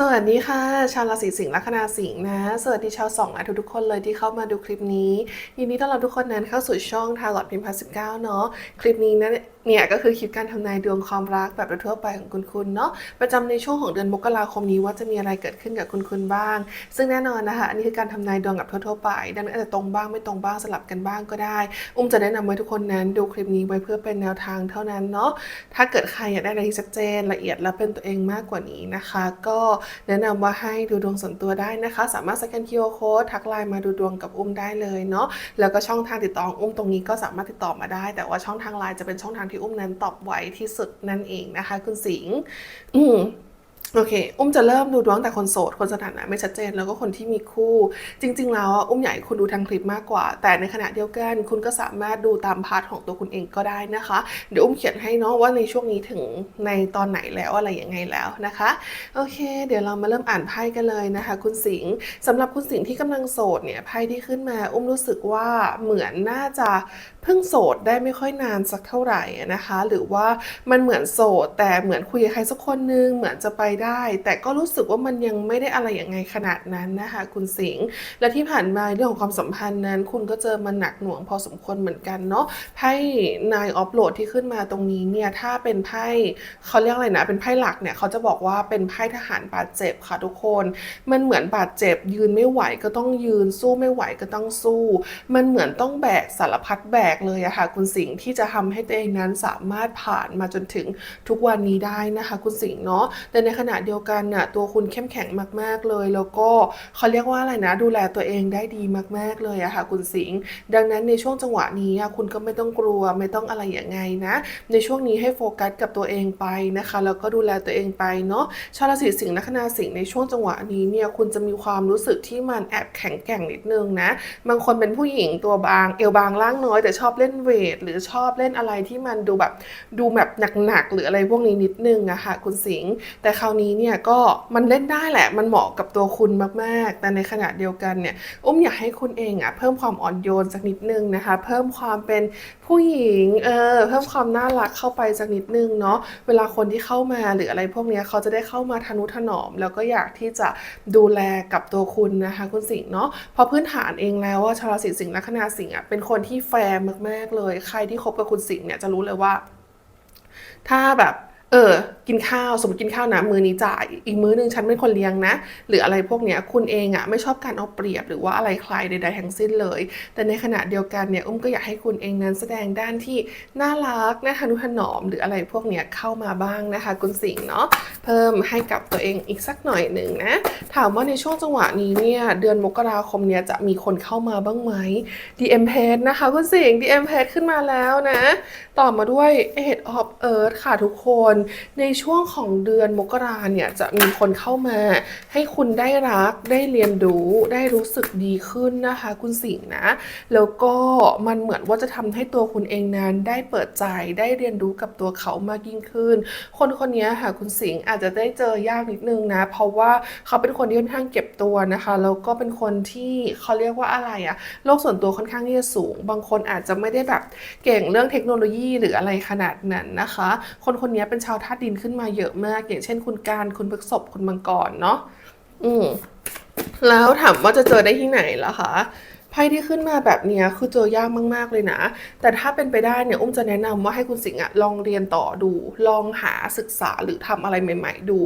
สวัสดีค่ะ ชาวราศีสิงห์ลัคนาสิงห์นะ สวัสดีชาวสองและทุกคนเลยที่เข้ามาดูคลิปนี้ยินดีต้อนรับทุกคนนั้นเข้าสู่ช่องทาร์ลอตพิมพ์พัสสิบเก้าเนาะคลิปนี้นะเนี่ยก็คือคลิปการทำนายดวงความรักแบบทั่วไปของคุณคุณเนาะประจำในช่วงของเดือนมกราคมนี้ว่าจะมีอะไรเกิดขึ้นกับคุณคุณบ้าง ซึ่งแน่นอนนะคะอันนี้คือการทำนายดวงแบบทั่วๆไป ดังนั้นอาจจะตรงบ้างไม่ตรงบ้างสลับกันบ้างก็ได้ อุ้มจะแนะนำไว้ทุกคนนั้นดูคลิปนี้ไว้เพื่อเป็นแนวทางเท่านั้นเนาะถ้าเกิดใครอยากได้อะไรที่ชัดเจนละเอียดและเป็นตัวเองมากกว่านี้นะคะ ก็แนะนำว่าให้ดูดวงส่วนตัวได้นะคะ สามารถสแกน QR Code ทักไลน์มาดูดวงกับอุ้มได้เลยเนาะแล้วก็ช่องทางติดต่อองอุ้มตรงนี้ก็สามารถติดต่อมาได้ แต่ว่าช่องทางไลน์จะเป็นช่องทางที่อุ้มนั้นตอบไวที่สุดนั่นเองนะคะ คุณสิงห์โอเค อุ้มจะเริ่มดูดวงแต่คนโสด คนสถานะไม่ชัดเจน แล้วก็คนที่มีคู่ จริง ๆ แล้วอุ้มอยากให้คุณดูทางคลิปมากกว่า แต่ในขณะเดียวกัน คุณก็สามารถดูตามพาร์ทของตัวคุณเองก็ได้นะคะ เดี๋ยวอุ้มเขียนให้เนาะว่าในช่วงนี้ถึงในตอนไหนแล้วอะไรยังไงแล้วนะคะ โอเค เดี๋ยวเรามาเริ่มอ่านไพ่กันเลยนะคะ คุณสิงห์สำหรับคุณสิงห์ที่กำลังโสดเนี่ยไพ่ที่ขึ้นมา อุ้มรู้สึกว่าเหมือนน่าจะเพิ่งโสดได้ไม่ค่อยนานสักเท่าไหร่นะคะ หรือว่ามันเหมือนโสด แต่เหมือนคุยกับใครสักคนนึงเหมือนจะไปได้ แต่ก็รู้สึกว่ามันยังไม่ได้อะไรอย่างไงขนาดนั้นนะคะคุณสิงห์และที่ผ่านมาเรื่องของความสัมพันธ์นั้น คุณก็เจอมันหนักหน่วงพอสมควรเหมือนกันเนาะไพ่นายออฟโหลดที่ขึ้นมาตรงนี้เนี่ยถ้าเป็นไพ่เขาเรียกอะไรนะเป็นไพ่หลักเนี่ยเขาจะบอกว่าเป็นไพ่ทหารบาดเจ็บค่ะทุกคน มันเหมือนบาดเจ็บ ยืนไม่ไหวก็ต้องยืนสู้ไม่ไหวก็ต้องสู้ มันเหมือนต้องแบกสารพัดแบกเลยอะค่ะคุณสิงห์ที่จะทำให้ตัวเองนั้นสามารถผ่านมาจนถึงทุกวันนี้ได้นะคะ คุณสิงห์เนาะแต่ในขณะเดียวกันน่ะตัวคุณเข้มแข็งมาก ๆเลย แล้วก็เขาเรียกว่าอะไรนะ ดูแลตัวเองได้ดีมาก ๆเลยอะค่ะคุณสิงห์ดังนั้นในช่วงจังหวะนี้คุณก็ไม่ต้องกลัวไม่ต้องอะไรอย่างไงนะ ในช่วงนี้ให้โฟกัสกับตัวเองไปนะคะแล้วก็ดูแลตัวเองไปเนาะชาวราศีสิงห์ลัคนาสิงห์ในช่วงจังหวะนี้เนี่ยคุณจะมีความรู้สึกที่มันแอบแข็งแกร่งนิดนึงนะบางคนเป็นผู้หญิงตัวบางเอวบางร่างน้อยแต่ชอบเล่นเวท หรือชอบเล่นอะไรที่มันดูแบบดูแบบหนักๆหรืออะไรพวกนี้นิดนึงอะค่ะคุณสิงห์แต่คราวนี้เนี่ยก็มันเล่นได้แหละมันเหมาะกับตัวคุณมากๆ แต่ในขณะเดียวกันเนี่ยอุ้มอยากให้คุณเองอะเพิ่มความอ่อนโยนสักนิดนึงนะคะ เพิ่มความเป็นผู้หญิงเออเพิ่มความน่ารักเข้าไปสักนิดนึงเนาะเวลาคนที่เข้ามาหรืออะไรพวกนี้เขาจะได้เข้ามาทนุถนอม แล้วก็อยากที่จะดูแลกับตัวคุณนะคะคุณสิงห์เนาะพอพื้นฐานเองแล้วว่าชาวราศีสิงห์ลัคนาสิงห์อะเป็นคนที่แฟร์มาก ๆ เลย ใครที่คบกับคุณสิงห์เนี่ยจะรู้เลยว่า ถ้าแบบ เออ กินข้าวสมมติกินข้าวนะมื้อนี้จ่ายอีกมื้อนึงฉันเป็นคนเลี้ยงนะ หรืออะไรพวกเนี้ยคุณเองอะไม่ชอบการเอาเปรียบหรือว่าอะไรใครใดๆทั้งสิ้นเลย แต่ในขณะเดียวกันเนี่ยอุ้มก็อยากให้คุณเองนั้นแสดงด้านที่น่ารักน่าทนุถนอม หรืออะไรพวกเนี้ยเข้ามาบ้างนะคะ คุณสิงห์เนาะเพิ่มให้กับตัวเองอีกสักหน่อยหนึ่งนะถามว่าในช่วงจังหวะนี้เนี่ยเดือนมกราคมเนี่ยจะมีคนเข้ามาบ้างไหม DM Page นะคะคุณสิงห์ DM Page ขึ้นมาแล้วนะ ต่อมาด้วย Eight of Earth ค่ะทุกคนในช่วงของเดือนมกราเนี่ยจะมีคนเข้ามาให้คุณได้รักได้เรียนรู้ได้รู้สึกดีขึ้นนะคะ คุณสิงห์นะ แล้วก็มันเหมือนว่าจะทำให้ตัวคุณเองนั้นได้เปิดใจได้เรียนรู้กับตัวเขามากยิ่งขึ้น คนคนนี้ค่ะคุณสิงห์อาจจะได้เจอยากนิดนึงนะ เพราะว่าเขาเป็นคนที่ค่อนข้างเก็บตัวนะคะแล้วก็เป็นคนที่เขาเรียกว่าอะไรอะโลกส่วนตัวค่อนข้างที่จะสูง บางคนอาจจะไม่ได้แบบเก่งเรื่องเทคโนโลยีหรืออะไรขนาดนั้นนะคะ คนคนนี้เป็นชาวธาตุดินขึ้นมาเยอะมาก อย่างเช่นคุณการคุณพฤกษบคุณมังกรเนาะอืมแล้วถามว่าจะเจอได้ที่ไหนล่ะคะ พ่ที่ขึ้นมาแบบนี้คือเจอยากมาก ๆ เลยนะ แต่ถ้าเป็นไปได้เนี่ยอุ้มจะแนะนำว่าให้คุณสิงห์อะลองเรียนต่อดู ลองหาศึกษาหรือทำอะไรใหม่ ๆ ดู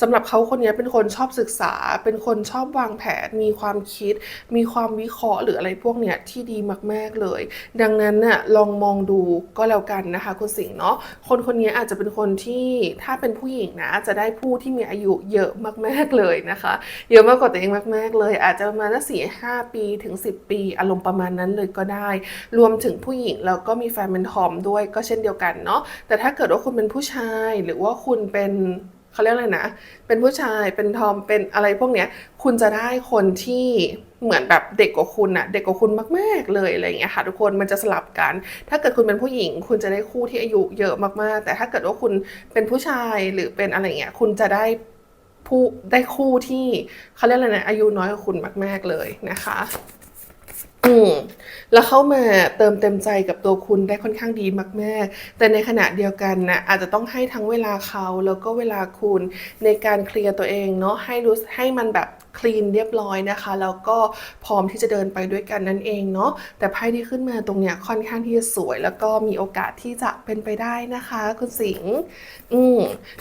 สำหรับเขาคนนี้เป็นคนชอบศึกษา เป็นคนชอบวางแผน มีความคิด มีความวิเคราะห์หรืออะไรพวกเนี้ยที่ดีมาก ๆ เลย ดังนั้นน่ะลองมองดูก็แล้วกันนะคะคุณสิงห์เนาะ คนคนนี้อาจจะเป็นคนที่ถ้าเป็นผู้หญิงนะจะได้ผู้ที่มีอายุเยอะมาก ๆ เลยนะคะ เยอะมากกว่าตัวเองมาก ๆ เลย อาจจะประมาณสี่ห้าปีถึง 10 ปีอารมณ์ประมาณนั้นเลยก็ได้ รวมถึงผู้หญิงแล้วก็มีแฟนเป็นทอมด้วยก็เช่นเดียวกันเนาะแต่ถ้าเกิดว่าคุณเป็นผู้ชายหรือว่าคุณเป็นเขาเรียกอะไรนะ เป็นผู้ชาย เป็นทอม เป็นอะไรพวกเนี้ย คุณจะได้คนที่เหมือนแบบเด็กกว่าคุณอะเด็กกว่าคุณมาก ๆ เลยอะไรเงี้ยค่ะทุกคนมันจะสลับกัน ถ้าเกิดคุณเป็นผู้หญิง คุณจะได้คู่ที่อายุเยอะมากๆ แต่ถ้าเกิดว่าคุณเป็นผู้ชายหรือเป็นอะไรเงี้ย คุณจะได้ผู้ได้คู่ที่เขาเรียกอะไรนะอายุน้อยกว่าคุณมาก ๆเลยนะคะ อืมแล้วเข้ามาเติมเต็มใจกับตัวคุณได้ค่อนข้างดีมากๆ แต่ในขณะเดียวกันนะอาจจะต้องให้ทั้งเวลาเขาแล้วก็เวลาคุณในการเคลียร์ตัวเองเนาะให้รู้ให้มันแบบ คลีนเรียบร้อยนะคะ แล้วก็พร้อมที่จะเดินไปด้วยกันนั่นเองเนาะแต่ไพ่ที่ขึ้นมาตรงเนี้ยค่อนข้างที่จะสวย แล้วก็มีโอกาสที่จะเป็นไปได้นะคะคุณสิงห์อืม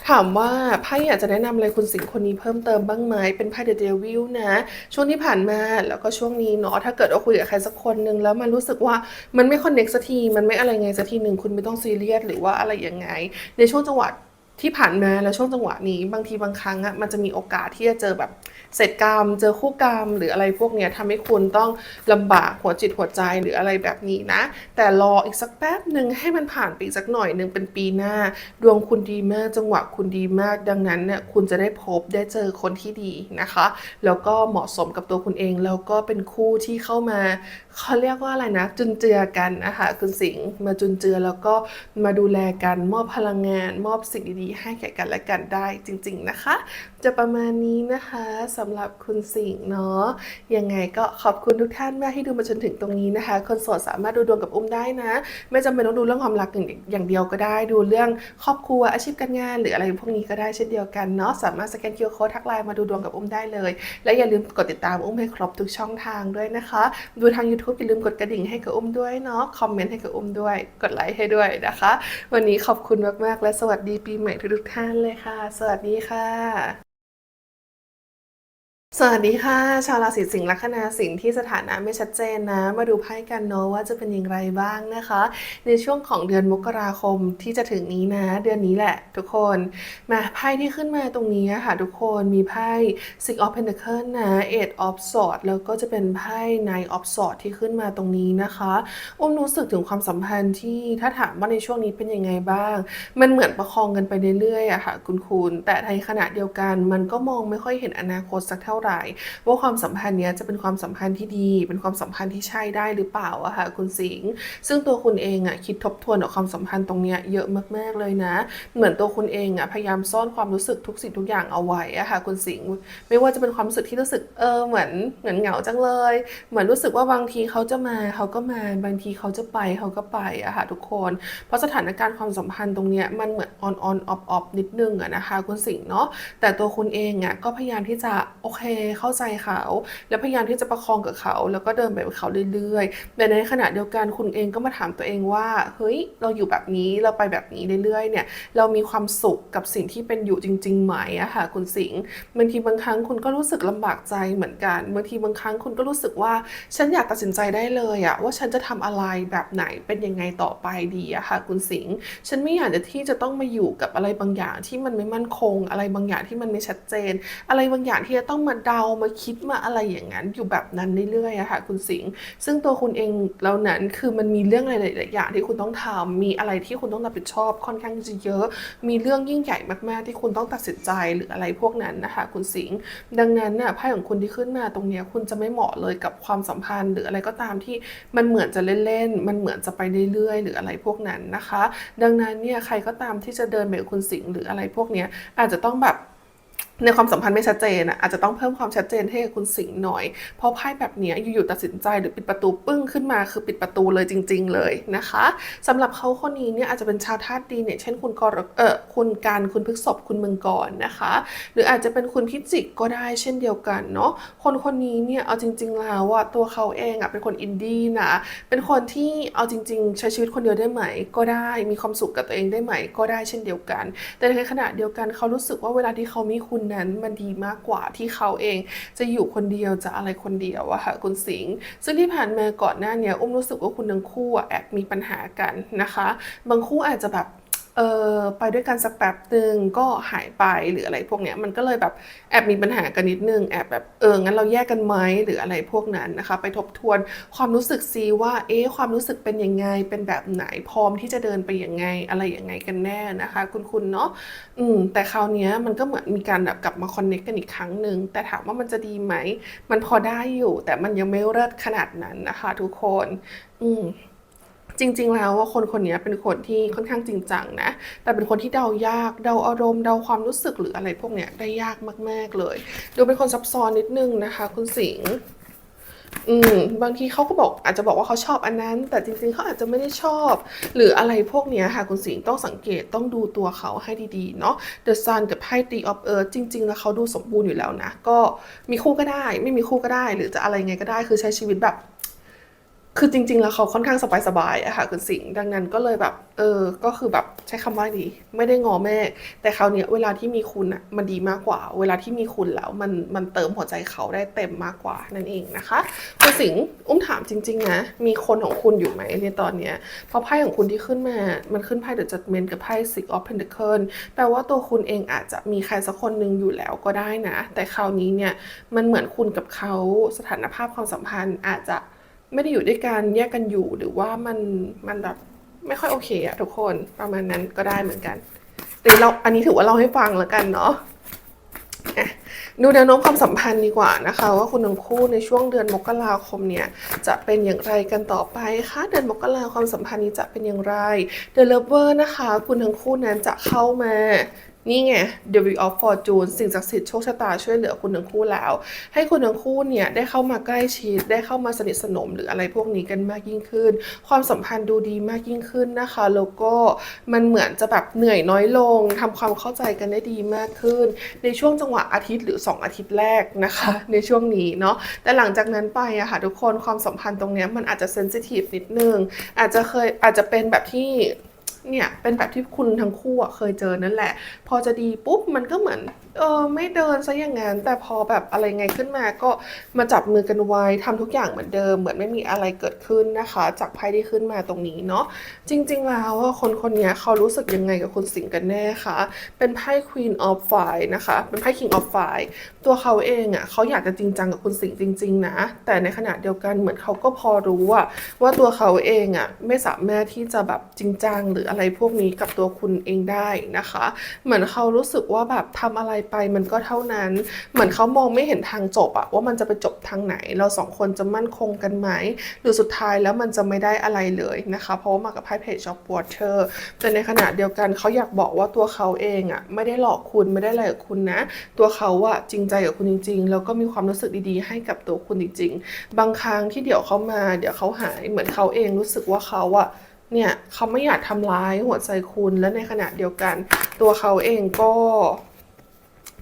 ถามว่าไพ่อยากจะแนะนำอะไรคุณสิงห์คนนี้เพิ่มเติมบ้างไหมเป็นไพ่เดอะเดวิลนะ ช่วงที่ผ่านมาแล้วก็ช่วงนี้เนาะถ้าเกิดว่าคุยกับใครสักคนหนึ่งแล้วมันรู้สึกว่ามันไม่คอนเน็กสักทีมันไม่อะไรไงสักทีหนึ่งคุณไม่ต้องซีเรียสหรือว่าอะไรยังไง ในช่วงจังหวะที่ผ่านมาแล้วช่วงจังหวะนี้บางทีบางครั้งอะมันจะมีโอกาสที่จะเจอแบบ เสร็จกรรม เจอคู่กรรม หรืออะไรพวกเนี้ยทำให้คุณต้องลำบากหัวจิตหัวใจหรืออะไรแบบนี้นะ แต่รออีกสักแป๊บหนึ่งให้มันผ่านไปสักหน่อยหนึ่งเป็นปีหน้า ดวงคุณดีมากจังหวะคุณดีมาก ดังนั้นเนี่ยคุณจะได้พบได้เจอคนที่ดีนะคะ แล้วก็เหมาะสมกับตัวคุณเองแล้วก็เป็นคู่ที่เข้ามาเขาเรียกว่าอะไรนะ จุนเจือกันนะคะคุณสิงห์มาจุนเจือแล้วก็มาดูแลกันมอบพลังงาน มอบสิ่งดีๆ ให้แก่กันและกันได้จริง ๆ นะคะจะประมาณนี้นะคะสำหรับคุณสิงห์เนาะยังไงก็ขอบคุณทุกท่านมากที่ดูมาจนถึงตรงนี้นะคะ คนโสดสามารถดูดวงกับอุ้มได้นะ ไม่จำเป็นต้องดูเรื่องความรักอย่างเดียวก็ได้ ดูเรื่องครอบครัวอาชีพการงาน หรืออะไรพวกนี้ก็ได้เช่นเดียวกันเนาะสามารถสแกนคิวโค้ดทักไลน์มาดูดวงกับอุ้มได้เลย และอย่าลืมกดติดตามอุ้มให้ครบทุกช่องทางด้วยนะคะ ดูทาง YouTube อย่าลืมกดกระดิ่งให้กับอุ้มด้วยเนาะคอมเมนต์ให้กับอุ้มด้วย กดไลค์ให้ด้วยนะคะ วันนี้ขอบคุณมากๆ และสวัสดีปีใหม่ทุกท่านเลยค่ะ สวัสดีค่ะ สวัสดีค่ะ ชาวราศีสิงห์ลัคนาสิงห์ที่สถานะไม่ชัดเจนนะ มาดูไพ่กันเนาะว่าจะเป็นอย่างไรบ้างนะคะ ในช่วงของเดือนมกราคมที่จะถึงนี้นะ เดือนนี้แหละ ทุกคนมาไพ่ที่ขึ้นมาตรงนี้ค่ะ ทุกคนมีไพ่ Six of Pentacles นะ Eight of Swords แล้วก็จะเป็นไพ่ Nine of Swords ที่ขึ้นมาตรงนี้นะคะอุ้มรู้สึกถึงความสัมพันธ์ที่ถ้าถามว่าในช่วงนี้เป็นยังไงบ้าง มันเหมือนประคองกันไปเรื่อยๆอะค่ะ คุณคุณแต่ในขณะเดียวกันมันก็มองไม่ค่อยเห็นอนาคตสักเท่าไหร่ว่าความสัมพันธ์เนี้ยจะเป็นความสัมพันธ์ที่ดี เป็นความสัมพันธ์ที่ใช่ได้หรือเปล่าอะค่ะคุณสิงห์ซึ่งตัวคุณเองอะคิดทบทวนกับความสัมพันธ์ตรงเนี้ยเยอะมากๆเลยนะ เหมือนตัวคุณเองอะพยายามซ่อนความรู้สึกทุกสิ่งทุกอย่างเอาไว้อะค่ะคุณสิงห์ไม่ว่าจะเป็นความรู้สึกที่รู้สึกเออเหมือนเหมือนเหงาจังเลย เหมือนรู้สึกว่าบางทีเขาจะมาเขาก็มาบางทีเขาจะไปเขาก็ไปอะค่ะทุกคน เพราะสถานการณ์ความสัมพันธ์ตรงเนี้ยมันเหมือนออนออนออฟออฟนิดนึงอะนะคะคุณสิงห์เนาะแต่ตัวคุณเองอะก็พยายามที่จะโอเคเข้าใจเขา แล้วพยายามที่จะประคองกับเขา แล้วก็เดินไปกับเขาเรื่อยๆแต่ในขณะเดียวกันคุณเองก็มาถามตัวเองว่า เฮ้ย เราอยู่แบบนี้เราไปแบบนี้เรื่อยๆ เนี่ย เรามีความสุขกับสิ่งที่เป็นอยู่จริง ๆ ไหมอะค่ะ คุณสิงห์บางทีบางครั้งคุณก็รู้สึกลำบากใจเหมือนกันบางทีบางครั้งคุณก็รู้สึกว่าฉันอยากตัดสินใจได้เลยอะว่าฉันจะทำอะไรแบบไหนเป็นยังไงต่อไปดีอะค่ะ คุณสิงห์ฉันไม่อยากจะที่จะต้องมาอยู่กับอะไรบางอย่างที่มันไม่มั่นคง อะไรบางอย่างที่มันไม่ชัดเจน อะไรบางอย่างที่จะต้องมาเดามาคิดมาอะไรอย่างนั้น อยู่แบบนั้นเรื่อยๆอะค่ะคุณสิงห์ซึ่งตัวคุณเองแล้วนั้นคือมันมีเรื่องอะไรหลายๆอย่างที่คุณต้องทำมีอะไรที่คุณต้องรับผิดชอบค่อนข้างจะเยอะ มีเรื่องยิ่งใหญ่มากๆ ที่คุณต้องตัดสินใจหรืออะไรพวกนั้นนะคะคุณสิงห์ดังนั้นเนี่ยไพ่ของคุณที่ขึ้นมาตรงเนี้ยคุณจะไม่เหมาะเลยกับความสัมพันธ์ หรืออะไรก็ตามที่มันเหมือนจะเล่นๆ มันเหมือนจะไปเรื่อยๆ หรืออะไรพวกนั้นนะคะ ดังนั้นเนี่ยใครก็ตามที่จะเดินไปกับคุณสิงห์หรืออะไรพวกเนี้ยอาจจะต้องแบบ ในความสัมพันธ์ไม่ชัดเจนอะอาจจะต้องเพิ่มความชัดเจนให้กับคุณสิงห์หน่อย เพราะไพ่แบบนี้อยู่ๆตัดสินใจหรือปิดประตูปึ้งขึ้นมาคือปิดประตูเลยจริง ๆ เลยนะคะสำหรับเขาคนนี้เนี่ยอาจจะเป็นชาวธาตุดินเนี่ยเช่นคุณกรเออคุณการคุณพฤกษภคุณเมืองกรนะคะ หรืออาจจะเป็นคุณพิจิกก็ได้เช่นเดียวกันเนาะคนคนนี้เนี่ยเอาจริง ๆ แล้วอะตัวเขาเองอะเป็นคนอินดี้นะเป็นคนที่เอาจริง ๆ ใช้ชีวิตคนเดียวได้ไหม ก็ได้มีความสุขกับตัวเองได้ไหม ก็ได้เช่นเดียวกัน แต่ในขณะเดียวกันเขารู้สึกว่าเวลาที่เขามีคุณนั้นมันดีมากกว่าที่เขาเองจะอยู่คนเดียวจะอะไรคนเดียวอะค่ะคุณสิงห์ซึ่งที่ผ่านมาก่อนหน้าเนี้ยอุ้มรู้สึกว่าคุณทั้งคู่อะแอบมีปัญหากันนะคะ บางคู่อาจจะแบบ เออไปด้วยกันสักแป๊บหนึ่งก็หายไปหรืออะไรพวกเนี้ยมันก็เลยแบบแอบมีปัญหากันนิดนึงแอบแบบเอองั้นเราแยกกันไหมหรืออะไรพวกนั้นนะคะ ไปทบทวนความรู้สึกซีว่าเอ๊ะความรู้สึกเป็นยังไงเป็นแบบไหนพร้อมที่จะเดินไปยังไงอะไรยังไงกันแน่นะคะ คุณคุณเนาะอืมแต่คราวเนี้ยมันก็เหมือนมีการแบบกลับมาคอนเนคกันอีกครั้งหนึ่งแต่ถามว่ามันจะดีไหมมันพอได้อยู่ แต่มันยังไม่เลิศขนาดนั้นนะคะ ทุกคน อืม จริง ๆ แล้วว่าคนคนนี้เป็นคนที่ค่อนข้างจริงจังนะ แต่เป็นคนที่เดายาก เดาอารมณ์ เดาความรู้สึกหรืออะไรพวกเนี้ยได้ยากมาก ๆ เลย ดูเป็นคนซับซ้อนนิดนึงนะคะ คุณสิงห์อืมบางทีเขาก็บอกอาจจะบอกว่าเขาชอบอันนั้น แต่จริงๆเขาอาจจะไม่ได้ชอบ หรืออะไรพวกเนี้ยค่ะคุณสิงห์ต้องสังเกตต้องดูตัวเขาให้ดีๆเนาะ The Sun กับไพ่ Three of Earth จริง ๆ แล้วเขาดูสมบูรณ์อยู่แล้วนะ ก็มีคู่ก็ได้ ไม่มีคู่ก็ได้ หรือจะอะไรไงก็ได้คือใช้ชีวิตแบบ คือจริง ๆ แล้วเขาค่อนข้างสบายๆอะค่ะคุณสิงห์ดังนั้นก็เลยแบบ เออ ก็คือแบบใช้คำว่าดี ไม่ได้งอแม่ แต่คราวเนี้ยเวลาที่มีคุณอะมันดีมากกว่า เวลาที่มีคุณแล้วมันมันเติมหัวใจเขาได้เต็มมากกว่านั่นเองนะคะคุณสิงห์อุ้มถามจริง ๆ นะ มีคนของคุณอยู่ไหมในตอนเนี้ยเพราะไพ่ของคุณที่ขึ้นมา มันขึ้นไพ่ The Judgment กับไพ่ Six of Pentacles แปลว่าตัวคุณเองอาจจะมีใครสักคนหนึ่งอยู่แล้วก็ได้นะ แต่คราวนี้เนี่ยมันเหมือนคุณกับเขาสถานภาพความสัมพันธ์อาจจะ ไม่ได้อยู่ด้วยกันแยกกันอยู่หรือว่ามันมันแบบไม่ค่อยโอเคอะทุกคนประมาณนั้นก็ได้เหมือนกันแต่เราอันนี้ถือว่าเราให้ฟังแล้วกันเนาะดูแนวโน้มความสัมพันธ์ดีกว่านะคะว่าคุณทั้งคู่ในช่วงเดือนมกราคมเนี่ยจะเป็นอย่างไรกันต่อไปคะเดือนมกราความสัมพันธ์นี้จะเป็นอย่างไรเดือนเลเวอร์นะคะ คุณทั้งคู่นั้นจะเข้ามา นี่ไง The Wheel of Fortune สิ่งศักดิ์สิทธิ์โชคชะตาช่วยเหลือคุณทั้งคู่แล้ว ให้คุณทั้งคู่เนี่ยได้เข้ามาใกล้ชิด ได้เข้ามาสนิทสนมหรืออะไรพวกนี้กันมากยิ่งขึ้น ความสัมพันธ์ดูดีมากยิ่งขึ้นนะคะ แล้วก็มันเหมือนจะแบบเหนื่อยน้อยลงทำความเข้าใจกันได้ดีมากขึ้น ในช่วงจังหวะอาทิตย์หรือ 2 อาทิตย์แรกนะคะ ในช่วงนี้เนาะ แต่หลังจากนั้นไปอะค่ะทุกคนความสัมพันธ์ตรงเนี้ยมันอาจจะเซนซิทีฟนิดนึง อาจจะเคยอาจจะเป็นแบบที่ เนี่ยเป็นแบบที่คุณทั้งคู่อะเคยเจอนั่นแหละ พอจะดีปุ๊บมันก็เหมือน เออไม่เดินซะอย่างนั้นแต่พอแบบอะไรไงขึ้นมาก็มาจับมือกันไว้ทำทุกอย่างเหมือนเดิม เหมือนไม่มีอะไรเกิดขึ้นนะคะ จากไพ่ที่ขึ้นมาตรงนี้เนาะจริง ๆ แล้วว่าคนคนนี้เขารู้สึกยังไงกับคุณสิงห์กันแน่คะเป็นไพ่ Queen of Fire นะคะ เป็นไพ่ King of Fire ตัวเขาเองอะเขาอยากจะจริงจังกับคุณสิงห์จริง ๆ นะ แต่ในขณะเดียวกันเหมือนเขาก็พอรู้อะว่าตัวเขาเองอะไม่สามารถที่จะแบบจริงจังหรืออะไรพวกนี้กับตัวคุณเองได้นะคะ เหมือนเขารู้สึกว่าแบบทำอะไรไปมันก็เท่านั้น เหมือนเขามองไม่เห็นทางจบอะว่ามันจะไปจบทางไหน เราสองคนจะมั่นคงกันไหม หรือสุดท้ายแล้วมันจะไม่ได้อะไรเลยนะคะ เพราะว่ามากับไพ่เพจ of water แต่ในขณะเดียวกันเขาอยากบอกว่าตัวเขาเองอะไม่ได้หลอกคุณไม่ได้อะไรกับคุณนะ ตัวเขาอะจริงใจกับคุณจริง ๆ แล้วก็มีความรู้สึกดีๆ ให้กับตัวคุณจริง ๆ บางครั้งที่เดี๋ยวเขามา เดี๋ยวเขาหายเหมือนเขาเองรู้สึกว่าเขาอะเนี่ยเขาไม่อยากทำร้ายหัวใจคุณและในขณะเดียวกัน ตัวเขาเองก็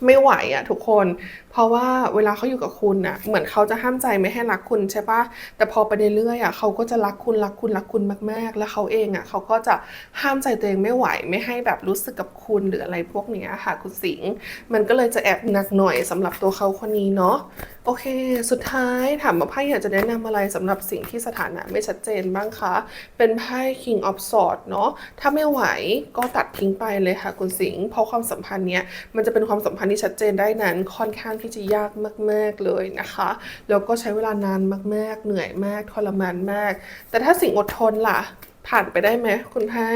ไม่ไหวอะทุกคน เพราะว่าเวลาเขาอยู่กับคุณอะเหมือนเขาจะห้ามใจไม่ให้รักคุณใช่ปะแต่พอไปเรื่อยๆอะเขาก็จะรักคุณรักคุณรักคุณมากๆ แล้วเขาเองอะเขาก็จะห้ามใจตัวเองไม่ไหวไม่ให้แบบรู้สึกกับคุณหรืออะไรพวกเนี้ยค่ะคุณสิงห์มันก็เลยจะแอบหนักหน่อยสำหรับตัวเขาคนนี้เนาะโอเค สุดท้ายถามว่าไพ่อยากจะแนะนำอะไรสำหรับสิ่งที่สถานะไม่ชัดเจนบ้างคะ เป็นไพ่ King of Swords เนาะถ้าไม่ไหวก็ตัดทิ้งไปเลยค่ะคุณสิงห์เพราะความสัมพันธ์เนี้ยมันจะเป็นความสัมพันธ์ที่ชัดเจนได้นั้นค่อนข้างที่จะยากมาก ๆเลยนะคะ แล้วก็ใช้เวลานานมาก ๆ เหนื่อยมากทรมานมาก แต่ถ้าสิ่งอดทนล่ะผ่านไปได้ไหมคุณไพ่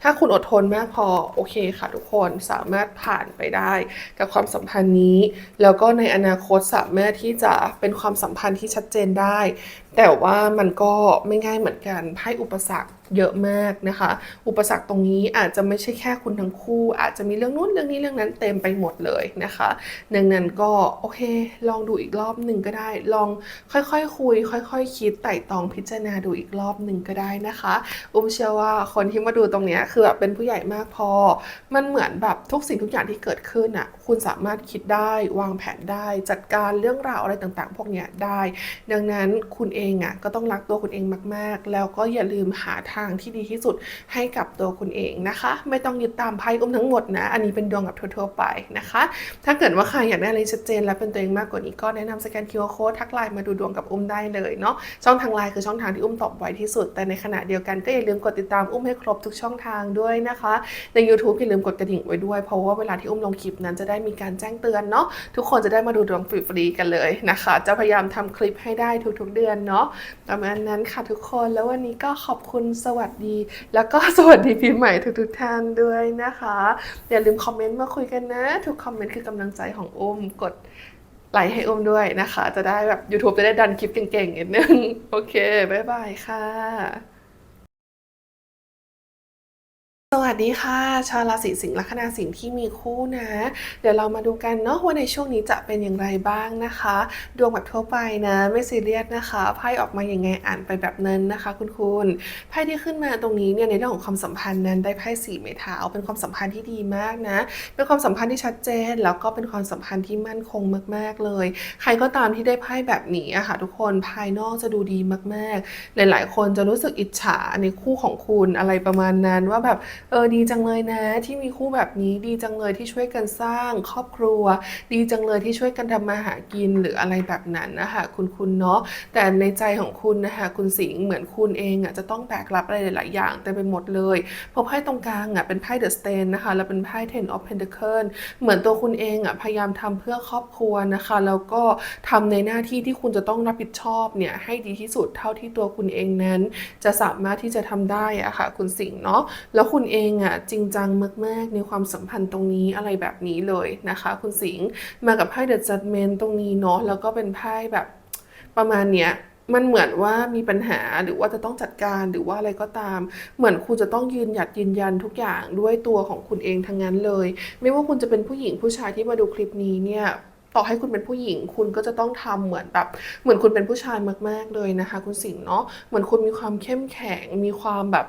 ถ้าคุณอดทนมากพอโอเคค่ะทุกคนสามารถผ่านไปได้ กับความสัมพันธ์นี้ แล้วก็ในอนาคตสามารถที่จะเป็นความสัมพันธ์ที่ชัดเจนได้ แต่ว่ามันก็ไม่ง่ายเหมือนกันไพ่อุปสรรค เยอะมากนะคะ อุปสรรคตรงนี้อาจจะไม่ใช่แค่คุณทั้งคู่ อาจจะมีเรื่องนู้นเรื่องนี้เรื่องนั้นเต็มไปหมดเลยนะคะ ดังนั้นก็โอเค ลองดูอีกรอบหนึ่งก็ได้ ลองค่อยๆคคุย ค่อยๆคคิดไต่ตองพิจารณาดูอีกรอบหนึ่งก็ได้นะคะ อุ้มเชื่อว่าคนที่มาดูตรงนี้คือแบบเป็นผู้ใหญ่มากพอ มันเหมือนแบบทุกสิ่งทุกอย่างที่เกิดขึ้นอะคุณสามารถคิดได้วางแผนได้ จัดการเรื่องราวอะไรต่างๆ พวกเนี้ยได้ ดังนั้นคุณเองอะก็ต้องรักตัวคุณเองมาก ๆ แล้วก็อย่าลืมหาทางที่ดีที่สุดให้กับตัวคุณเองนะคะ ไม่ต้องยึดตามไพ่อุ้มทั้งหมดนะ อันนี้เป็นดวงแบบทั่วๆไปนะคะ ถ้าเกิดว่าใครอยากได้อะไรชัดเจนและเป็นตัวเองมากกว่านี้ก็แนะนำสแกน QR Code ทักไลน์มาดูดวงกับอุ้มได้เลยเนาะช่องทางไลน์คือช่องทางที่อุ้มตอบไวที่สุด แต่ในขณะเดียวกันก็อย่าลืมกดติดตามอุ้มให้ครบทุกช่องทางด้วยนะคะใน YouTube อย่าลืมกดกระดิ่งไว้ด้วยเพราะว่าเวลาที่อุ้มลงคลิปนั้นจะได้มีการแจ้งเตือนเนาะทุกคนจะได้มาดูดวงฟรีๆกันเลยนะคะ จะพยายามทำคลิปให้ได้ทุกๆเดือนเนาะประมาณนั้นค่ะทุกคนแล้ววันนี้ก็ขอบคุณสวัสดี แล้วก็สวัสดีปีใหม่ทุกๆท่านด้วยนะคะ อย่าลืมคอมเมนต์มาคุยกันนะ ทุกคอมเมนต์คือกำลังใจของอุ้มกดไลค์ให้อุ้มด้วยนะคะ จะได้แบบ YouTube จะได้ดันคลิปเก่งๆนิดนึง โอเค บ๊ายบายค่ะ สวัสดีค่ะ ชาวราศีสิงห์ลัคนาสิงห์ที่มีคู่นะ เดี๋ยวเรามาดูกันเนาะว่าในช่วงนี้จะเป็นอย่างไรบ้างนะคะ ดวงแบบทั่วไปนะ ไม่ซีเรียสนะคะไพ่ออกมาอยังไงอ่านไปแบบนั้นนะคะ คุณคุณไพ่ที่ขึ้นมาตรงนี้เนี่ยในเรื่องของความสัมพันธ์นั้นได้ไพ่สี่ไม้เท้าเป็นความสัมพันธ์ที่ดีมากนะ เป็นความสัมพันธ์ที่ชัดเจน แล้วก็เป็นความสัมพันธ์ที่มั่นคงมาก ๆเลย ใครก็ตามที่ได้ไพ่แบบนี้อะค่ะ ทุกคนภายนอกจะดูดีมากๆ หลาย ๆ คนจะรู้สึกอิจฉาในคู่ของคุณอะไรประมาณนั้นว่าแบบเออดีจังเลยนะ ที่มีคู่แบบนี้ดีจังเลยที่ช่วยกันสร้างครอบครัว ดีจังเลยที่ช่วยกันทำมาหากินหรืออะไรแบบนั้นนะคะคุณคุณเนาะแต่ในใจของคุณนะคะคุณสิงห์เหมือนคุณเองอะจะต้องแบกรับอะไรหลาย ๆ อย่างเต็มไปหมดเลยเพราะไพ่ตรงกลางอะเป็นไพ่เดอะสเตนนะคะแล้วเป็นไพ่ ten of pentacles เหมือนตัวคุณเองอะพยายามทำเพื่อครอบครัวนะคะ แล้วก็ทำในหน้าที่ที่คุณจะต้องรับผิดชอบเนี่ยให้ดีที่สุดเท่าที่ตัวคุณเองนั้น จะสามารถที่จะทำได้อะค่ะคุณสิงห์เนาะแล้วคุณเองอะจริงจังมาก ๆ ในความสัมพันธ์ตรงนี้อะไรแบบนี้เลยนะคะ คุณสิงห์มากับไพ่เดอะจัดเมนตรงนี้เนาะแล้วก็เป็นไพ่แบบประมาณเนี้ยมันเหมือนว่ามีปัญหาหรือว่าจะต้องจัดการหรือว่าอะไรก็ตาม เหมือนคุณจะต้องยืนหยัดยืนยันทุกอย่างด้วยตัวของคุณเองทั้งนั้นเลย ไม่ว่าคุณจะเป็นผู้หญิงผู้ชายที่มาดูคลิปนี้เนี่ยต่อให้คุณเป็นผู้หญิง คุณก็จะต้องทำเหมือนแบบ เหมือนคุณเป็นผู้ชายมาก ๆเลยนะคะ คุณสิงห์เนาะเหมือนคุณมีความเข้มแข็งมีความแบบ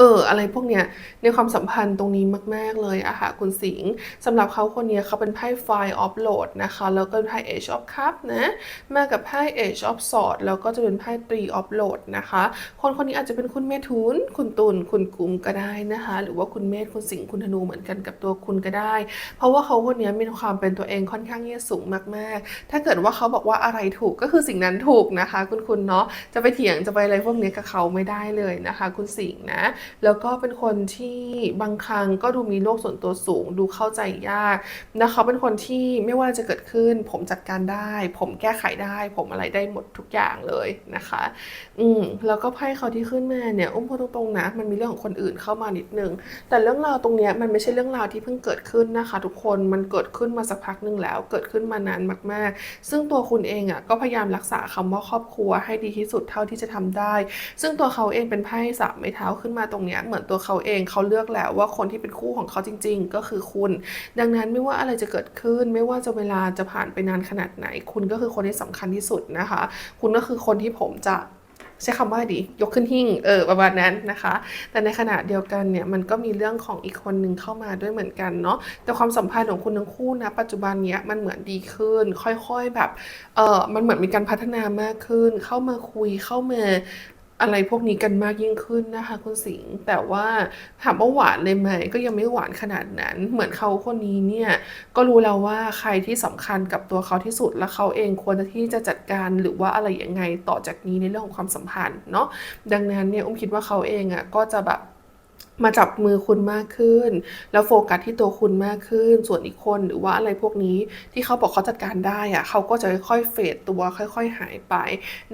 เอออะไรพวกเนี้ยในความสัมพันธ์ตรงนี้มาก ๆ เลยอะค่ะคุณสิงห์สำหรับเขาคนเนี้ยเขาเป็นไพ่ Fire of Load นะคะแล้วก็เป็นไพ่ Age of Cup นะมากับไพ่ Age of Sword แล้วก็จะเป็นไพ่ Three of Load นะคะ คนคนนี้อาจจะเป็นคุณเมถุน คุณตุลคุณกุมก็ได้นะคะ หรือว่าคุณเมธคุณสิงห์คุณธนูเหมือนกันกับตัวคุณก็ได้ เพราะว่าเขาคนนี้มีความเป็นตัวเองค่อนข้างที่จะสูงมากๆ ถ้าเกิดว่าเขาบอกว่าอะไรถูกก็คือสิ่งนั้นถูกนะคะ คุณคุณเนาะจะไปเถียงจะไปอะไรพวกนี้กับเขาไม่ได้เลยนะคะ คุณสิงห์นะแล้วก็เป็นคนที่บางครั้งก็ดูมีโลกส่วนตัวสูง ดูเข้าใจยากนะคะเขาเป็นคนที่ไม่ว่าจะเกิดขึ้น ผมจัดการได้ ผมแก้ไขได้ ผมอะไรได้หมดทุกอย่างเลยนะคะ อืมแล้วก็ไพ่เขาที่ขึ้นมาเนี่ยอุ้มพูดตรงๆนะ มันมีเรื่องของคนอื่นเข้ามานิดนึง แต่เรื่องราวตรงนี้มันไม่ใช่เรื่องราวที่เพิ่งเกิดขึ้นนะคะ ทุกคนมันเกิดขึ้นมาสักพักหนึ่งแล้ว เกิดขึ้นมานานมาก ๆ ซึ่งตัวคุณเองอะก็พยายามรักษาคำว่าครอบครัวให้ดีที่สุดเท่าที่จะทำได้ ซึ่งตัวเขาเองเป็นไพ่สามไม้เท้าขึ้นมาตรงเนี้ยเหมือนตัวเขาเองเขาเลือกแล้วว่าคนที่เป็นคู่ของเขาจริง ๆ ก็คือคุณ ดังนั้นไม่ว่าอะไรจะเกิดขึ้น ไม่ว่าจะเวลาจะผ่านไปนานขนาดไหน คุณก็คือคนที่สำคัญที่สุดนะคะ คุณก็คือคนที่ผมจะใช้คำว่าดียกขึ้นหิ้งเออประมาณนั้นนะคะ แต่ในขณะเดียวกันเนี่ยมันก็มีเรื่องของอีกคนนึงเข้ามาด้วยเหมือนกันเนาะแต่ความสัมพันธ์ของคุณทั้งคู่นะปัจจุบันเนี้ยมันเหมือนดีขึ้น ค่อยๆแบบเออมันเหมือนมีการพัฒนามากขึ้น เข้ามาคุยเข้ามา อะไรพวกนี้กันมากยิ่งขึ้นนะคะคุณสิงห์แต่ว่าถามว่าหวานเลยไหมก็ยังไม่หวานขนาดนั้น เหมือนเขาคนนี้เนี่ยก็รู้แล้วว่าใครที่สำคัญกับตัวเขาที่สุดและเขาเองควรที่จะจัดการหรือว่าอะไรยังไงต่อจากนี้ในเรื่องของความสัมพันธ์เนาะดังนั้นเนี่ยอุ้มคิดว่าเขาเองอะก็จะแบบ มาจับมือคุณมากขึ้น แล้วโฟกัสที่ตัวคุณมากขึ้น ส่วนอีกคนหรือว่าอะไรพวกนี้ที่เขาบอกเขาจัดการได้อะเขาก็จะค่อยๆเฟดตัวค่อย ๆ หายไป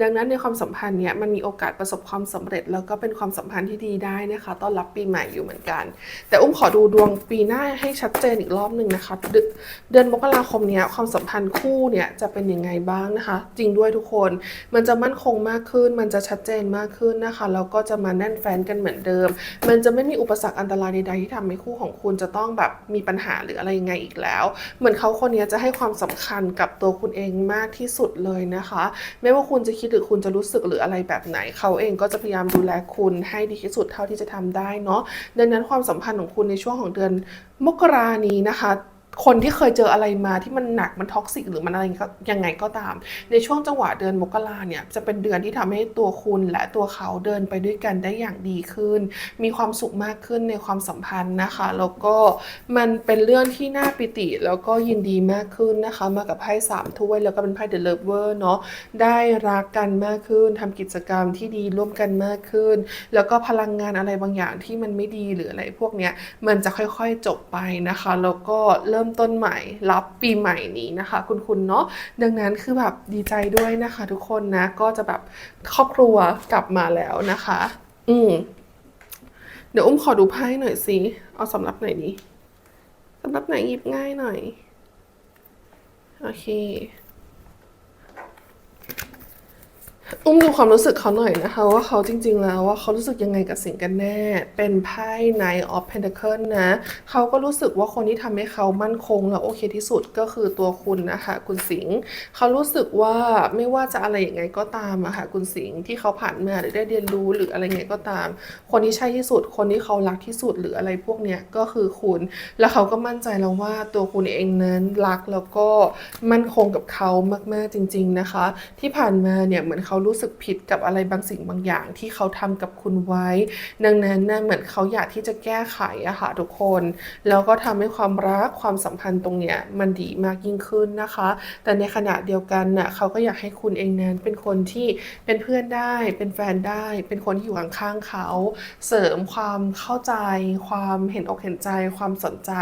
ดังนั้นในความสัมพันธ์เนี้ยมันมีโอกาสประสบความสำเร็จ แล้วก็เป็นความสัมพันธ์ที่ดีได้นะคะต้อนรับปีใหม่อยู่เหมือนกัน แต่อุ้มขอดูดวงปีหน้าให้ชัดเจนอีกรอบหนึ่งนะคะเดือนเดือนมกราคมเนี้ยความสัมพันธ์คู่เนี่ยจะเป็นยังไงบ้างนะคะ จริงด้วยทุกคน มันจะมั่นคงมากขึ้น มันจะชัดเจนมากขึ้นนะคะแล้วก็จะมาแน่นแฟนกันเหมือนเดิม มันจะไม่มีอุปสรรคอันตรายใดๆที่ทำให้คู่ของคุณจะต้องแบบมีปัญหาหรืออะไรยังไงอีกแล้ว เหมือนเขาคนนี้จะให้ความสำคัญกับตัวคุณเองมากที่สุดเลยนะคะ ไม่ว่าคุณจะคิดหรือคุณจะรู้สึกหรืออะไรแบบไหน เขาเองก็จะพยายามดูแลคุณให้ดีที่สุดเท่าที่จะทำได้เนาะดังนั้นความสัมพันธ์ของคุณในช่วงของเดือนมกรานี้นะคะ คนที่เคยเจออะไรมาที่มันหนักมันท็อกซิกหรือมันอะไรก็ยังไงก็ตาม ในช่วงจังหวะเดือนมกราเนี่ยจะเป็นเดือนที่ทำให้ตัวคุณและตัวเขาเดินไปด้วยกันได้อย่างดีขึ้น มีความสุขมากขึ้นในความสัมพันธ์นะคะ แล้วก็มันเป็นเรื่องที่น่าปิติแล้วก็ยินดีมากขึ้นนะคะ มากับไพ่สามถ้วยแล้วก็เป็นไพ่เดอะเลิฟเวอร์เนาะได้รักกันมากขึ้นทำกิจกรรมที่ดีร่วมกันมากขึ้น แล้วก็พลังงานอะไรบางอย่างที่มันไม่ดีหรืออะไรพวกเนี้ยมันจะค่อยๆจบไปนะคะ แล้วก็เริ่มต้นใหม่ รับปีใหม่นี้นะคะ คุณคุณเนาะดังนั้นคือแบบดีใจด้วยนะคะ ทุกคนนะก็จะแบบครอบครัวกลับมาแล้วนะคะ อืมเดี๋ยวอุ้มขอดูไพ่หน่อยสิเอาสำหรับไหนดีสำหรับไหนหยิบง่ายหน่อยโอเค อุ้มดูความรู้สึกเขาหน่อยนะคะ ว่าเขาจริง ๆ แล้วว่าเขารู้สึกยังไงกับสิ่งกันแน่ เป็นไพ่ Knight of Pentacle นะ เขาก็รู้สึกว่าคนที่ทำให้เขามั่นคงแล้วโอเคที่สุดก็คือตัวคุณนะคะ คุณสิงห์เขารู้สึกว่าไม่ว่าจะอะไรย่างไงก็ตามอะค่ะคุณสิงห์ที่เขาผ่านมาหรือได้เรียนรู้หรืออะไรไงก็ตาม คนที่ใช่ที่สุด คนที่เขารักที่สุดหรืออะไรพวกเนี้ยก็คือคุณ แล้วเขาก็มั่นใจแล้วว่าตัวคุณเองนั้นรักแล้วก็มั่นคงกับเขามากๆจริง ๆนะคะ ที่ผ่านมาเนี่ยเหมือนเขารู้้สึกผิดกับอะไรบางสิ่งบางอย่างที่เขาทำกับคุณไว้ ดังนั้นนะเหมือนเขาอยากที่จะแก้ไขอะค่ะทุกคน แล้วก็ทำให้ความรักความสัมพันธ์ตรงเนี้ยมันดีมากยิ่งขึ้นนะคะ แต่ในขณะเดียวกันน่ะเขาก็อยากให้คุณเองนั้นเป็นคนที่เป็นเพื่อนได้ เป็นแฟนได้ เป็นคนที่อยู่ข้างๆเขา เสริมความเข้าใจ ความเห็นอกเห็นใจ ความสนใจ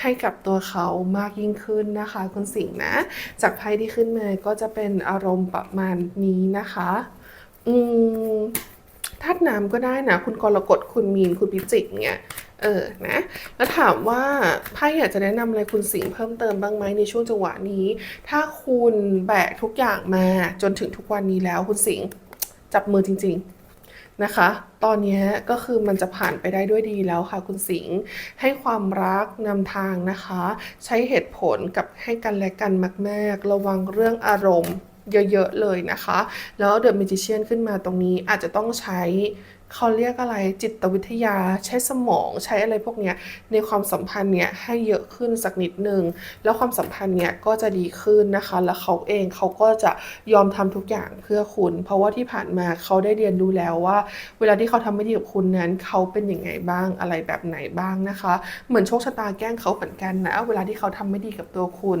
ให้กับตัวเขามากยิ่งขึ้นนะคะคุณสิงห์นะ จากไพ่ที่ขึ้นมาก็จะเป็นอารมณ์ประมาณนี้นะคะ อืมธาตุน้ำก็ได้นะ คุณกรกฎคุณมีนคุณพิจิกเนี่ยเออนะแล้วถามว่าไพ่อยากจะแนะนำอะไรคุณสิงห์เพิ่มเติมบ้างไหมในช่วงจังหวะนี้ ถ้าคุณแบกทุกอย่างมาจนถึงทุกวันนี้แล้วคุณสิงห์จับมือจริง ๆนะคะ ตอนนี้ก็คือมันจะผ่านไปได้ด้วยดีแล้วค่ะ คุณสิงห์ให้ความรักนำทางนะคะ ใช้เหตุผลกับให้กันและกันมาก ๆ ระวังเรื่องอารมณ์ เยอะๆเลยนะคะ แล้วเดอะมิจิเชียนขึ้นมาตรงนี้อาจจะต้องใช้เขาเรียกอะไรจิตวิทยาใช้สมองใช้อะไรพวกเนี้ยในความสัมพันธ์เนี้ยให้เยอะขึ้นสักนิดนึง แล้วความสัมพันธ์เนี้ยก็จะดีขึ้นนะคะ แล้วเขาเองเขาก็จะยอมทำทุกอย่างเพื่อคุณ เพราะว่าที่ผ่านมาเขาได้เรียนรู้แล้วว่า เวลาที่เขาทำไม่ดีกับคุณนั้น เขาเป็นยังไงบ้างอะไรแบบไหนบ้างนะคะ เหมือนโชคชะตาแกล้งเขาเหมือนกันนะ เวลาที่เขาทำไม่ดีกับตัวคุณ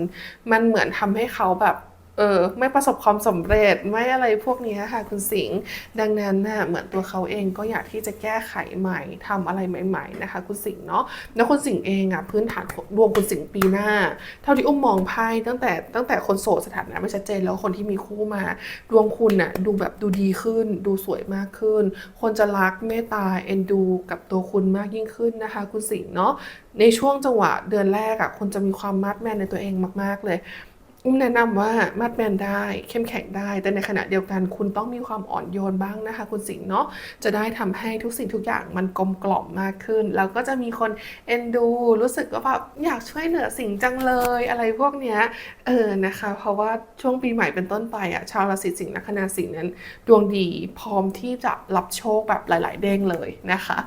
มันเหมือนทำให้เขาแบบ เออไม่ประสบความสำเร็จไม่อะไรพวกนี้ค่ะคุณสิงห์ดังนั้นน่ะเหมือนตัวเขาเองก็อยากที่จะแก้ไขใหม่ทำอะไรใหม่ ๆ นะคะ คุณสิงห์เนาะแล้วคุณสิงห์เองอะพื้นฐานดวงคุณสิงห์ปีหน้า เท่าที่อุ้มมองไพ่ตั้งแต่ตั้งแต่คนโสดสถานะไม่ชัดเจนแล้วคนที่มีคู่มา ดวงคุณน่ะดูแบบดูดีขึ้น ดูสวยมากขึ้น คนจะรักเมตตาเอ็นดูกับตัวคุณมากยิ่งขึ้นนะคะ คุณสิงห์เนาะในช่วงจังหวะเดือนแรกอะคุณจะมีความมัดแมนในตัวเองมาก ๆเลย อุ้มแนะนำว่ามาดแมนได้เข้มแข็งได้ แต่ในขณะเดียวกันคุณต้องมีความอ่อนโยนบ้างนะคะ คุณสิงห์เนาะจะได้ทำให้ทุกสิ่งทุกอย่างมันกลมกล่อมมากขึ้น แล้วก็จะมีคนเอ็นดู รู้สึกว่าแบบอยากช่วยเหลือสิ่งจังเลยอะไรพวกเนี้ยเออนะคะ เพราะว่าช่วงปีใหม่เป็นต้นไปอะชาวราศีสิงห์ลัคนาสิงห์นั้น ดวงดีพร้อมที่จะรับโชคแบบหลาย ๆ เด้งเลยนะคะ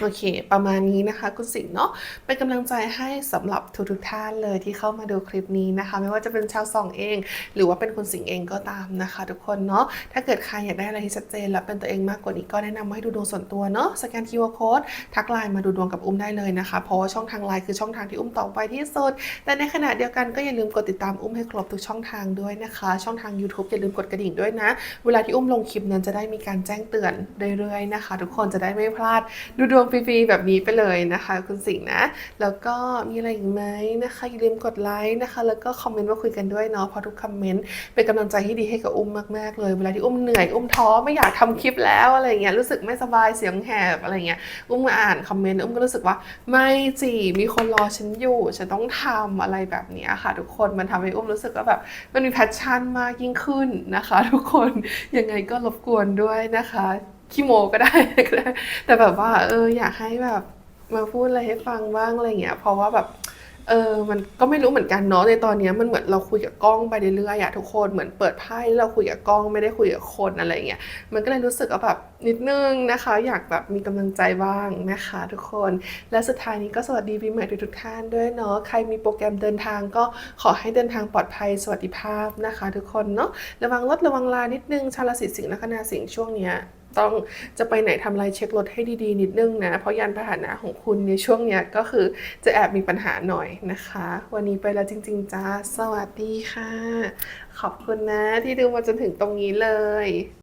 โอเค ประมาณนี้นะคะคุณสิงห์เนาะ เป็นกำลังใจให้สำหรับทุกๆท่านเลยที่เข้ามาดูคลิปนี้นะคะ ไม่ว่าจะเป็นชาวซองเอง หรือว่าเป็นคุณสิงห์เองก็ตามนะคะ ทุกคนเนาะ ถ้าเกิดใครอยากได้อะไรที่ชัดเจนและเป็นตัวเองมากกว่านี้ก็แนะนำให้ดูดวงส่วนตัวเนาะ สแกน QR Code ทักไลน์มาดูดวงกับอุ้มได้เลยนะคะ เพราะว่าช่องทางไลน์คือช่องทางที่อุ้มตอบไปที่สุด แต่ในขณะเดียวกันก็อย่าลืมกดติดตามอุ้มให้ครบทุกช่องทางด้วยนะคะ ช่องทาง YouTube อย่าลืมกดกระดิ่งด้วยนะ เวลาที่อุ้มลงคลิปนั้นจะได้มีการแจ้งเตือนเรื่อยๆนะคะ ทุกคนจะได้ไม่พลาดดูดวงฟรีๆแบบนี้ไปเลยนะคะ คุณสิงห์นะ แล้วก็มีอะไรอีกไหมนะคะ อย่าลืมกดไลค์นะคะ แล้วก็คอมเมนต์มาคุยกันด้วยเนาะเพราะทุกคอมเมนต์เป็นกำลังใจที่ดีให้กับอุ้มมากๆเลย เวลาที่อุ้มเหนื่อยอุ้มท้อไม่อยากทำคลิปแล้วอะไรเงี้ยรู้สึกไม่สบายเสียงแหบอะไรเงี้ยอุ้มมาอ่านคอมเมนต์อุ้มก็รู้สึกว่า ไม่จีมีคนรอฉันอยู่ฉันต้องทำอะไรแบบนี้ค่ะ ทุกคนมันทำให้อุ้มรู้สึกว่าแบบมันมีแพชชั่นมากยิ่งขึ้นนะคะ ทุกคนยังไงก็รบกวนด้วยนะคะ ขี้โมก็ได้ แต่แบบว่า เออ อยากให้แบบ มาพูดอะไรให้ฟังบ้างอะไรเงี้ย เพราะว่าแบบ เออ มันก็ไม่รู้เหมือนกันเนาะในตอนนี้มันเหมือนเราคุยกับกล้องไปเรื่อยๆอะทุกคนเหมือนเปิดไพ่แล้วเราคุยกับกล้องไม่ได้คุยกับคนอะไรเงี้ย มันก็เลยรู้สึกว่าแบบนิดนึงนะคะ อยากแบบมีกำลังใจบ้างนะคะ ทุกคน และสุดท้ายนี้ก็สวัสดีปีใหม่ทุกท่านด้วยเนาะ ใครมีโปรแกรมเดินทางก็ขอให้เดินทางปลอดภัยสวัสดิภาพนะคะ ทุกคนเนาะ ระวังรถระวังลานิดนึงชาวราศีสิงห์และคณาสิงห์ช่วงเนี้ย ต้องจะไปไหนทำอะไรเช็ครถให้ดีๆ นิดนึงนะ เพราะยานพาหนะของคุณในช่วงเนี้ยก็คือจะแอบมีปัญหาหน่อยนะคะ วันนี้ไปแล้วจริง ๆ จ้า สวัสดีค่ะ ขอบคุณนะที่ดูมาจนถึงตรงนี้เลย